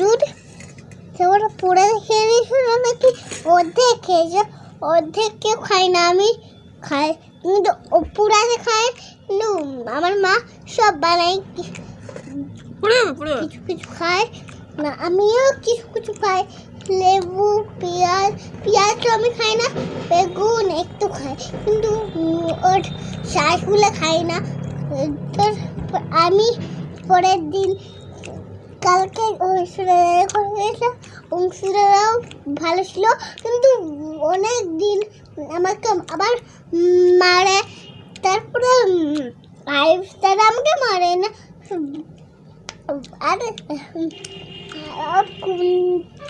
দুধ সেগুলো পুরো খেয়ে নিয়েছিল নাকি? অর্ধেক খেয়েছে অর্ধেক কেউ খায় না। আমি খাই কিন্তু পুরাতে খায় কিন্তু আমার মা সব বানাই কিছু কিছু খায় না আমিও কিছু কিছু খাই। লেবু পেঁয়াজ পেঁয়াজ তো আমি খাই না বেগুন একটু খাই কিন্তু ওর শাকগুলো খাই না। তোর আমি পরের দিন কালকে অংশুরাও করে ভালো ছিল কিন্তু অনেক দিন আমাকে আবার মারে। তারপরে আইফ তারা আমাকে মারে না। আরে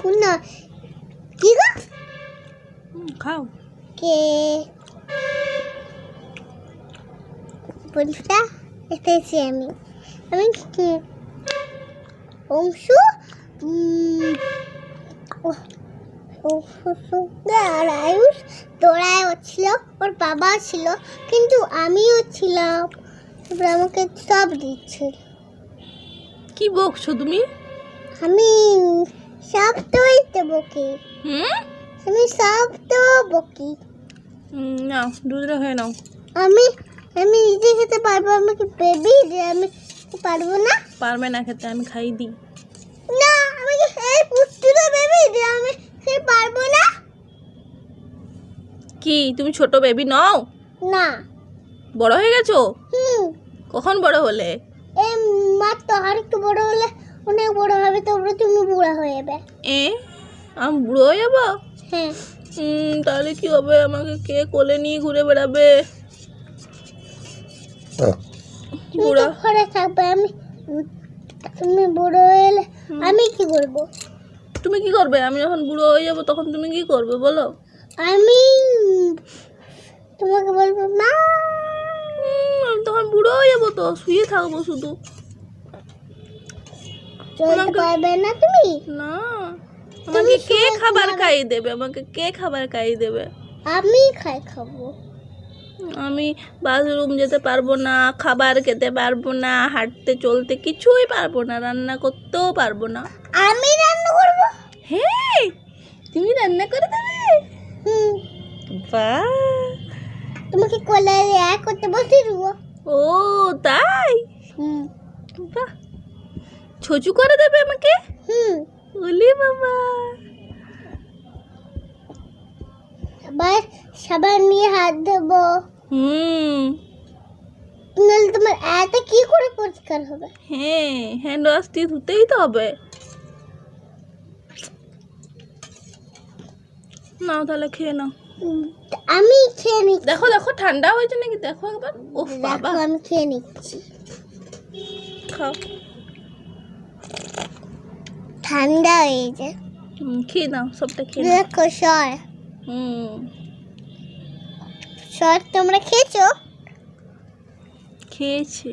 কোন কি গো? খাও। কে? বন্ধুটা এসেছি আমি। আমি অংশু আর আয়ুষ দৌড়ায় ছিল ওর বাবা ছিল কিন্তু আমিও ছিলাম। তারপরে আমাকে সব দিচ্ছিল কি বকছো তুমি? আমি সব তোই তো বকি। হুম? আমি সব তো বকি। নাও দুধটা খেয়ে নাও। আমি আমি নিজে খেতে পারব আমাকে বেবি যে আমি পারব না? পারবে না খেতে আমি খাই দিই না আমাকে এই পুষ্টিটা বেবি যে আমি খেতে পারব না। কি তুমি ছোট বেবি নও? না। বড় হয়ে গেছো? হুম। কখন বড় হলে? এই তো আর একটু বড় হলে অনেক বড় হবে তারপরে তুমি বুড়া হয়ে যাবে। এ আমি বুড়ো হয়ে যাব? হ্যাঁ। হুম, তাহলে কি হবে? আমাকে কে কোলে নিয়ে ঘুরে বেড়াবে? তো বুড়া? ঘরে থাকবে আমি তুমি বুড়ো এলে আমি কি করব? তুমি কি করবে? আমি যখন বুড়ো হয়ে যাব তখন তুমি কি করবে বলো? আমি তোমাকে বলব মা! আমি তখন বুড়ো হয়ে যাব তো শুয়ে থাকব শুধু। চলতে আমাকে- পারবে না তুমি? না। আমাকে কে খাবার খাইয়ে দেবে? আমাকে কে খাবার খাইয়ে দেবে? আমি খাই খাব। আমি বাথরুম যেতে পারব না খাবার খেতে পারব না হাঁটতে চলতে কিছুই পারব না রান্না করতেও পারব না। আমি রান্না করব? হ্যাঁ তুমি রান্না করে দেবে? বাহ। তোমাকে কোলে এক করতে বসে দেবো। ও তাই? হুম। বাহ। ছচু করে দেবে আমাকে? হুম। ওলি বাবা। আবার সাবান নিয়ে হাত দেবো হুম। নাহলে তোমার এত কি করে পরিষ্কার হবে? হ্যাঁ হ্যান্ড ওয়াশ দিয়ে ধুতেই তো হবে। নাও তাহলে খেয়ে নাও। আমি খেয়ে নিচ্ছি। দেখো দেখো ঠান্ডা হয়েছে নাকি? দেখো একবার। ও বাবা। আমি খেয়ে নিচ্ছি। খাও। ঠান্ডা হয়েছে খেয়ে নাও সবটা খেয়ে নাও। দেখো সর। হুম। সর তোমরা খেয়েছো? খেয়েছি।